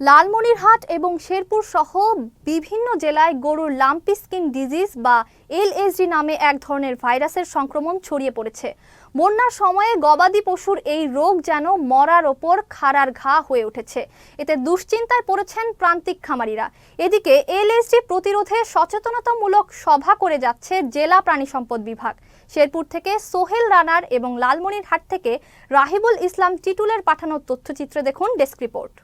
লালমনিরহাট এবং শেরপুর সহ বিভিন্ন জেলায় গরুর লাম্পি স্কিন ডিজিজ বা এলএসডি নামে এক ধরনের ভাইরাসের সংক্রমণ ছড়িয়ে পড়েছে। বন্যার সময়ে গবাদি পশুর এই রোগ যেন মরার ওপর খাড়ার ঘা হয়ে উঠেছে। এতে দুশ্চিন্তায় পড়েছেন প্রান্তিক খামারিরা। এদিকে এলএসডি প্রতিরোধে সচেতনতামূলক সভা করে যাচ্ছে জেলা প্রাণী সম্পদ বিভাগ। শেরপুর থেকে সোহেল রানার এবং লালমনিরহাট থেকে রাহিবুল ইসলাম টিটুলের পাঠানো তথ্যচিত্রে দেখুন ডেস্ক রিপোর্ট।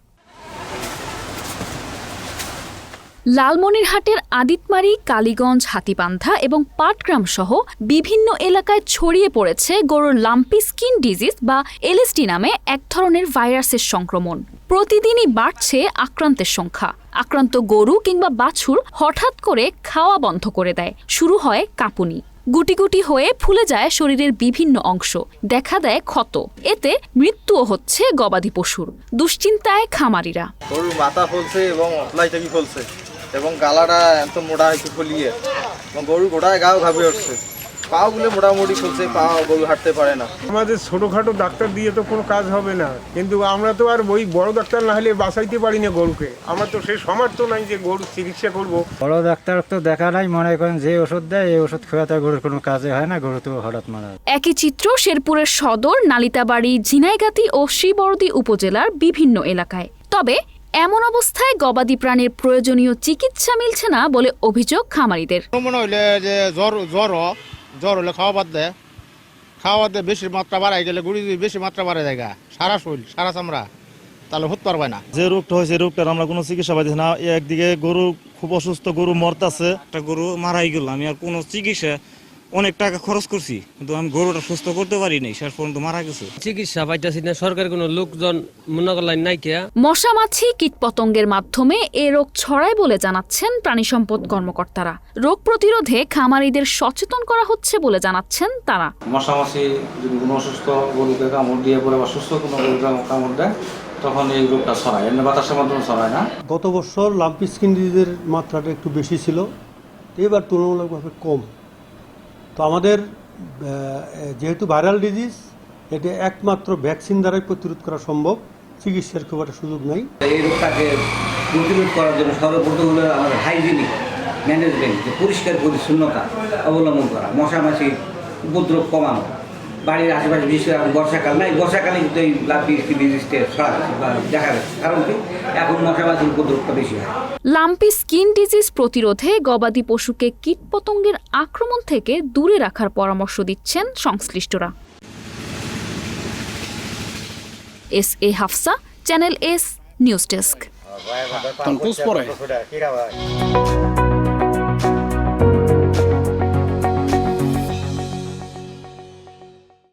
লালমনিরহাটের আদিতমারি, কালীগঞ্জ, হাতিবান্ধা এবং পাটগ্রাম সহ বিভিন্ন এলাকায় ছড়িয়ে পড়েছে গরুর লাম্পি স্কিন ডিজিজ বা এলএসডি নামে এক ধরনের ভাইরাসের সংক্রমণ। প্রতিদিনই বাড়ছে আক্রান্তের সংখ্যা। আক্রান্ত গরু কিংবা বাছুর হঠাৎ করে খাওয়া বন্ধ করে দেয়। শুরু হয় কাঁপুনি। গুটি গুটি হয়ে ফুলে যায় শরীরের বিভিন্ন অংশ। দেখা দেয় ক্ষত। এতে মৃত্যুও হচ্ছে গবাদি পশুর। দুশ্চিন্তায় খামারিরা। গরুর মাথা ফলছে এবং ফলছে। এবং গালাটা এত মোটা একটু ফলিয়ে। এবং গরুর গোড়ায় গাও ঘাবে উঠছে। পাও গুলো মোটামুটি ফলছে পা গরু হাঁটতে পারে না। আমাদের ছোটোখাটো ডাক্তার দিয়ে তো কোনো কাজ হবে না। কিন্তু আমরা তো আর ওই বড় ডাক্তার না হলে বাঁচাইতে পারি না গরুকে। আমার তো সেই সমর্থ নাই যে গরুর চিকিৎসা করব। বড় ডাক্তার তো দেখা নাই মনে করেন যে ওষুধ দেয় এই ওষুধ খেয়ে তো গরুর কোনো কাজে হয় না গরু তো হঠাৎ মারা একই চিত্র শেরপুরের সদর নালিতাবাড়ি ঝিনাইগাতি ও শ্রীবরদী উপজেলার বিভিন্ন এলাকায়। তবে এমন অবস্থায় গবাদি প্রাণীর প্রয়োজনীয় চিকিৎসা মিলছে না বলে অভিযোগ খামারিদের। মনে হইলে যে জ্বর জ্বর জ্বর হলে খাওয়া বাদ দেয় খাওয়া বাদ দিয়ে বেশি মাত্রা বাড়াই গেলে গুড়ি বেশি মাত্রা বাড়ে যায় গা, সারা শরীর সারা চামড়া তাহলে হতে পারবে না। যে রোগটা হয়েছে রোগটার আমরা কোনো চিকিৎসা পাইতেছি না। একদিকে গরু খুব অসুস্থ গরু মরতাছে। একটা গরু মারাই গেল আমি আর কোনো চিকিৎসা অনেক টাকা খরচ করছি কিন্তু আমি গরুটা সুস্থ করতে পারি নাই শেষ পর্যন্ত মারা গেছে। চিকিৎসা পাইতেছি না সরকার কোনো লোকজন মনে করলেন নাই কে মশা মাছি কীটপতঙ্গের মাধ্যমে এ রোগ ছড়ায় বলে জানাচ্ছেন প্রাণী সম্পদ কর্মকর্তারা। রোগ প্রতিরোধে খামারিদের সচেতন করা হচ্ছে বলে জানাচ্ছেন তারা। মশামাছি যদি কোনো অসুস্থ গরুকে কামড় দিয়ে পরে বা সুস্থ কোনো গরুকে কামড় দেয় তখন এই রোগটা ছড়ায়। এমনি বাতাসের মাধ্যমে ছড়ায় না। গত বছর লাম্পি স্কিন ডিজিজের মাত্রাটা একটু বেশি ছিল এবার তুলনামূলকভাবে কম। তো আমাদের যেহেতু ভাইরাল ডিজিজ, এটি একমাত্র ভ্যাকসিন দ্বারাই প্রতিরোধ করা সম্ভব। চিকিৎসার খুব একটা সুযোগ নাই। এই রোগটাকে প্রতিরোধ করার জন্য সর্বপ্রথম হলো আমাদের হাইজিনিক ম্যানেজমেন্ট যে পরিষ্কার পরিচ্ছন্নতা অবলম্বন করা, মশামাছির উপদ্রব কমানো। বাড়ির আশেপাশে বিশেষ করে বর্ষাকাল না এই বর্ষাকালে কিন্তু এই লাভি ডিজিজটা ছড়া দেখা যাচ্ছে কারণ কি? এখন মশামাছির উপদ্রবটা বেশি হয়। লাম্পি স্কিন ডিজিজ প্রতিরোধে গবাদি পশুকে কীটপতঙ্গের আক্রমণ থেকে দূরে রাখার পরামর্শ দিচ্ছেন সংশ্লিষ্টরা। S A Hafsa channel S news desk.